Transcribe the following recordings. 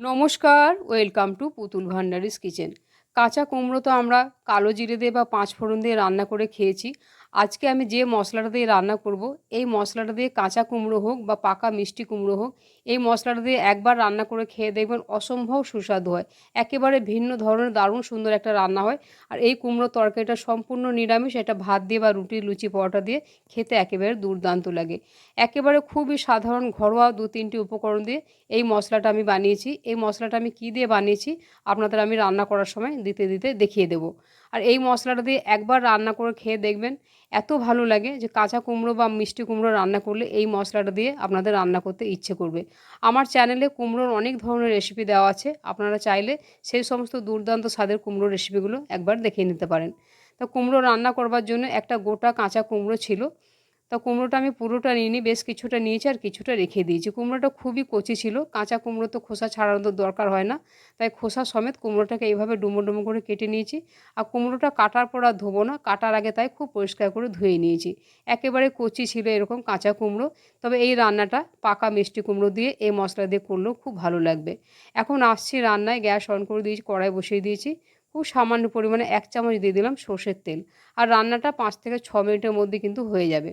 নমস্কার, welcome to পুতুল ভান্ডারিস kitchen. কাঁচা কুমড়ো তো আমরা কালো জিরে দিয়ে বা পাঁচ ফোড়ন দিয়ে রান্না করে খেয়েছি। আজকে আমি যে মশলাটা দিয়ে রান্না করব, এই মশলাটা দিয়ে কাঁচা কুমড়ো হোক বা পাকা মিষ্টি কুমড়ো হোক, এই মশলাটা দিয়ে একবার রান্না করে খেয়ে দেখবেন অসম্ভব সুস্বাদু হয়। একেবারে ভিন্ন ধরনের, দারুণ সুন্দর একটা রান্না হয়। আর এই কুমড়ো তরকারিটা সম্পূর্ণ নিরামিষ, এটা ভাত দিয়ে বা রুটি, লুচি, পরোটা দিয়ে খেতে একেবারে দুর্দান্ত লাগে। একেবারে খুবই সাধারণ, ঘরোয়া দু তিনটি উপকরণ দিয়ে এই মশলাটা আমি বানিয়েছি। এই মশলাটা আমি কী দিয়ে বানিয়েছি, আপনাদের আমি রান্না করার সময় দিতে দিতে দেখিয়ে দেবো। আর এই মশলাটা দিয়ে একবার রান্না করে খেয়ে দেখবেন এত ভালো লাগে যে কাঁচা কুমড়ো বা মিষ্টি কুমড়ো রান্না করলে এই মশলাটা দিয়ে আপনাদের রান্না করতে ইচ্ছে করবে। আমার চ্যানেলে কুমড়োর অনেক ধরনের রেসিপি দেওয়া আছে, আপনারা চাইলে সেই সমস্ত দুর্দান্ত স্বাদের কুমড়োর রেসিপিগুলো একবার দেখে নিতে পারেন। তো কুমড়ো রান্না করবার জন্য একটা গোটা কাঁচা কুমড়ো ছিল তা কুমড়োটা আমি পুরোটা নিয়ে নিইনি, বেশ কিছুটা নিয়েছি আর কিছুটা রেখে দিয়েছি। কুমড়োটা খুবই কচি ছিল, কাঁচা কুমড়ো তো খোসা ছাড়ানোর দরকার হয় না, তাই খোসা সমেত কুমড়োটাকে এইভাবে ডুমো ডুমো করে কেটে নিয়েছি। আর কুমড়োটা কাটার পর আর ধোবো না, কাটার আগে তাই খুব পরিষ্কার করে ধুয়ে নিয়েছি। একেবারে কচি ছিল এরকম কাঁচা কুমড়ো, তবে এই রান্নাটা পাকা মিষ্টি কুমড়ো দিয়ে এই মশলা দিয়ে করলেও খুব ভালো লাগবে। এখন আসছি রান্নায়, গ্যাস অন করে দিয়েছি, কড়াই বসিয়ে দিয়েছি। খুব সামান্য পরিমাণে এক চামচ দিয়ে দিলাম সর্ষের তেল। আর রান্নাটা পাঁচ থেকে ছ মিনিটের মধ্যে কিন্তু হয়ে যাবে।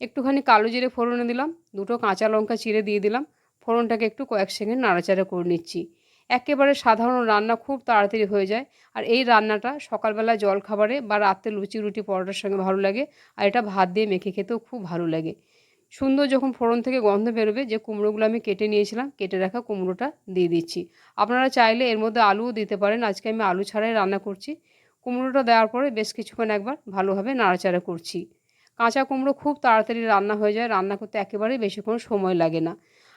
একটুখানি কালো জিরে ফোড়নে দিলাম, দুটো কাঁচা লঙ্কা চিড়ে দিয়ে দিলাম, ফোড়নটাকে একটু কয়েক সেকেন্ড নাড়াচাড়া করে নিচ্ছি। একেবারে সাধারণ রান্না খুব তাড়াতাড়ি হয়ে যায়, আর এই রান্নাটা সকালবেলা জল খাবারে বা রাত্রে লুচি রুটি পরোটার সঙ্গে ভালো লাগে, আর এটা ভাত দিয়ে মেখে খেতেও খুব ভালো লাগে। সুন্দর যখন ফোড়ন থেকে গন্ধ বেরোবে, যে কুমড়োগুলো আমি কেটে নিয়েছিলাম, কেটে রাখা কুমড়োটা দিয়ে দিচ্ছি। আপনারা চাইলে এর মধ্যে আলুও দিতে পারেন, আজকে আমি আলু ছাড়াই রান্না করছি। কুমড়োটা দেওয়ার পরে বেশ কিছুক্ষণ একবার ভালোভাবে নাড়াচাড়া করছি। কাঁচা কুমড়ো খুব তাড়াতাড়ি রান্না হয়ে যায়। রান্না করতে একেবারেই বেশিক্ষণ সময় লাগে না।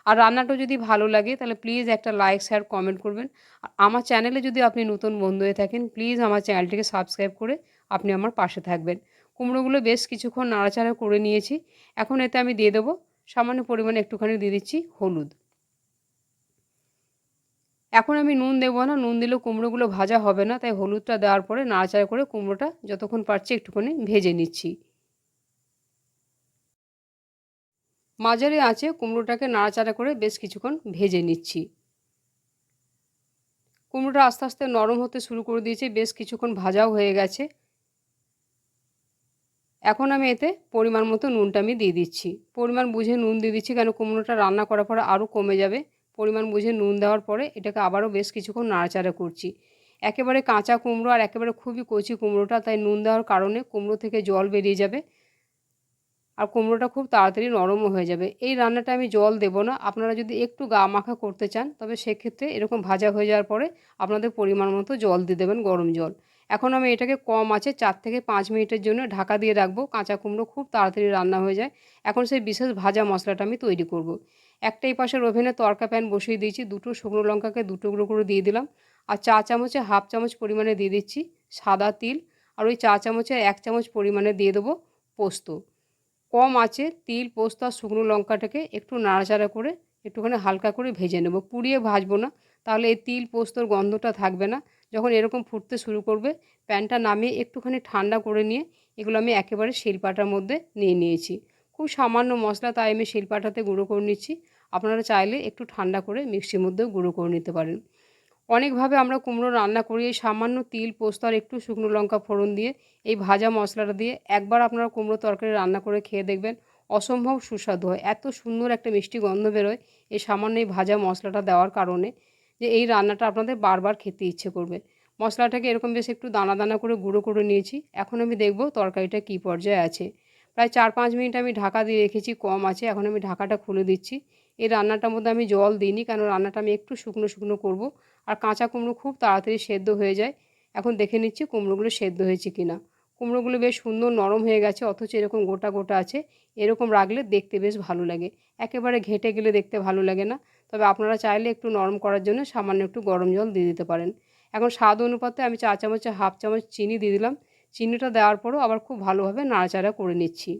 আর রান্নাটা যদি ভালো লাগে, তাহলে প্লিজ একটা লাইক শেয়ার কমেন্ট করবেন। আর আমার চ্যানেলে যদি আপনি নতুন বন্ধু হয়ে থাকেন প্লিজ আমার চ্যানেলটিকে সাবস্ক্রাইব করে আপনি আমার পাশে থাকবেন। কুমড়োগুলো বেশ কিছুক্ষণ নাড়াচাড়া করে নিয়েছি। এখন এতে আমি দিয়ে দেবো সামান্য পরিমাণে একটুখানি দিয়ে দিচ্ছি হলুদ। এখন আমি নুন দেবো না। নুন দিলেও কুমড়োগুলো ভাজা হবে না। তাই হলুদটা দেওয়ার পরে নাড়াচাড়া করে কুমড়োটা যতক্ষণ পারছি একটুখানি ভেজে নিচ্ছি। মাঝারি আঁচে কুমড়োটাকে নাড়াচাড়া করে বেশ কিছুক্ষণ ভেজে নিচ্ছি। কুমড়োটা আস্তে আস্তে নরম হতে শুরু করে দিয়েছি, বেশ কিছুক্ষণ ভাজাও হয়ে গেছে। এখন আমি এতে পরিমাণ মতো নুনটা আমি দিয়ে দিচ্ছি। পরিমাণ বুঝে নুন দিয়ে দিচ্ছি কেন কুমড়োটা রান্না করার পরে আরও কমে যাবে। পরিমাণ বুঝে নুন দেওয়ার পরে এটাকে আবারও বেশ কিছুক্ষণ নাড়াচাড়া করছি। একেবারে কাঁচা কুমড়ো আর একেবারে খুবই কচি কুমড়োটা, তাই নুন দেওয়ার কারণে কুমড়ো থেকে জল বেরিয়ে যাবে। আর কুমড়োটা খুব তাড়াতাড়ি নরমও হয়ে যাবে। এই রান্নাটা আমি জল দেবো না। আপনারা যদি একটু গা মাখা করতে চান, তবে সেক্ষেত্রে এরকম ভাজা হয়ে যাওয়ার পরে আপনাদের পরিমাণ মতো জল দিয়ে দেবেন গরম জল। এখন আমি এটাকে কম আছে চার থেকে পাঁচ মিনিটের জন্য ঢাকা দিয়ে রাখব। কাঁচা কুমড়ো খুব তাড়াতাড়ি রান্না হয়ে যায়। এখন সেই বিশেষ ভাজা মশলাটা আমি তৈরি করব। একটাই পাশের ওভেনে তরকা প্যান বসিয়ে দিয়েছি। দুটো শুকনো লঙ্কাকে দুটো টুকরো করে দিয়ে দিলাম। আর চা চামচে হাফ চামচ পরিমাণে দিয়ে দিচ্ছি সাদা তিল। আর ওই চা চামচে এক চামচ পরিমাণে দিয়ে দেবো পোস্ত। কম আছে, তিল, পোস্ত আর শুকনো লঙ্কাটাকে একটু নাড়াচাড়া করে একটুখানি হালকা করে ভেজে নেব। পুড়িয়ে ভাজবো না, তাহলে এই তিল, পোস্তর গন্ধটা থাকবে না। যখন এরকম ফুটতে শুরু করবে, প্যানটা নামিয়ে একটুখানি ঠান্ডা করে নিয়ে এগুলো আমি একেবারে শিলপাটার মধ্যে নিয়ে নিয়েছি। খুব সামান্য মশলা, তাই আমি শিলপাটাতে গুঁড়ো করে নিচ্ছি। আপনারা চাইলে একটু ঠান্ডা করে মিক্সির মধ্যেও গুঁড়ো করে নিতে পারেন। অনেকভাবে আমরা কুমড়ো রান্না করি, এই সামান্য তিল, পোস্ত আর একটু শুকনো লঙ্কা ফোড়ন দিয়ে, এই ভাজা মশলাটা দিয়ে একবার আপনারা কুমড়ো তরকারি রান্না করে খেয়ে দেখবেন, অসম্ভব সুস্বাদু হয়। এত সুন্দর একটা মিষ্টি গন্ধ বেরোয় এই সামান্য এই ভাজা মশলাটা দেওয়ার কারণে যে এই রান্নাটা আপনাদের বারবার খেতে ইচ্ছে করবে। মশলাটাকে এরকম বেশ একটু দানা দানা করে গুঁড়ো করে নিয়েছি, এখন আমি দেখব তরকারিটা কী পর্যায়ে আছে। প্রায় চার পাঁচ মিনিট আমি ঢাকা দিয়ে রেখেছি, কম আছে, এখন আমি ঢাকাটা খুলে দিচ্ছি। এই রান্নাটার মধ্যে আমি জল দিইনি, কেন রান্নাটা আমি একটু শুকনো শুকনো করব আর কাঁচা কুমড়ো খুব তাড়াতাড়ি সেদ্ধ হয়ে যায়। এখন দেখে নিচ্ছি কুমড়োগুলো সেদ্ধ হয়েছে কি না কুমড়োগুলো বেশ সুন্দর নরম হয়ে গেছে, অথচ এরকম গোটা গোটা আছে। এরকম রাখলে দেখতে বেশ ভালো লাগে। একেবারে ঘেটে গেলে দেখতে ভালো লাগে না। তবে আপনারা চাইলে একটু নরম করার জন্য সামান্য একটু গরম জল দিয়ে দিতে পারেন। এখন স্বাদ অনুপাতে আমি চা চামচে, হাফ চামচ চিনি দিয়ে দিলাম। চিনিটা দেওয়ার পরও আবার খুব ভালোভাবে নাড়াচাড়া করে নিচ্ছি।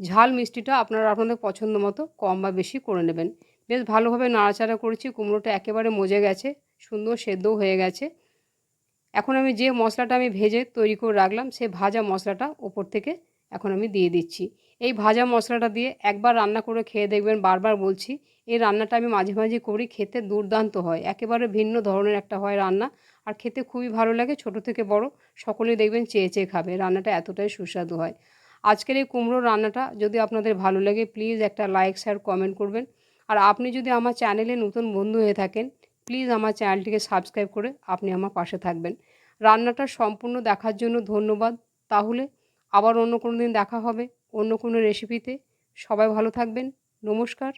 ঝাল মিষ্টিটা আপনারা আপনাদের পছন্দ মতো কম বা বেশি করে নেবেন। বেশ ভালোভাবে নাড়াচাড়া করেছি, কুমড়োটা একেবারে মজে গেছে, সুন্দর সেদ্ধও হয়ে গেছে। এখন আমি যে মশলাটা আমি ভেজে তৈরি করে রাখলাম, সে ভাজা মশলাটা ওপর থেকে এখন আমি দিয়ে দিচ্ছি। এই ভাজা মশলাটা দিয়ে একবার রান্না করে খেয়ে দেখবেন, বারবার বলছি, এই রান্নাটা আমি মাঝে মাঝে করি, খেতে দুর্দান্ত হয়, একেবারে ভিন্ন ধরনের একটা হয় রান্না, আর খেতে খুবই ভালো লাগে, ছোট থেকে বড়, সকলেই দেখবেন চেয়ে চেয়ে খাবে, রান্নাটা এতটাই সুস্বাদু হয়। আজকের এই কুমড়োর রান্নাটা যদি আপনাদের ভালো লাগে, প্লিজ একটা লাইক, শেয়ার, কমেন্ট করবেন। আর আপনি যদি আমার চ্যানেলে নতুন বন্ধু হয়ে থাকেন প্লিজ আমার চ্যানেলটিকে সাবস্ক্রাইব করে আপনি আমার পাশে থাকবেন। রান্নাটা সম্পূর্ণ দেখার জন্য ধন্যবাদ। তাহলে আবার অন্য কোনো দিন দেখা হবে অন্য কোনো রেসিপিতে সবাই ভালো থাকবেন। নমস্কার।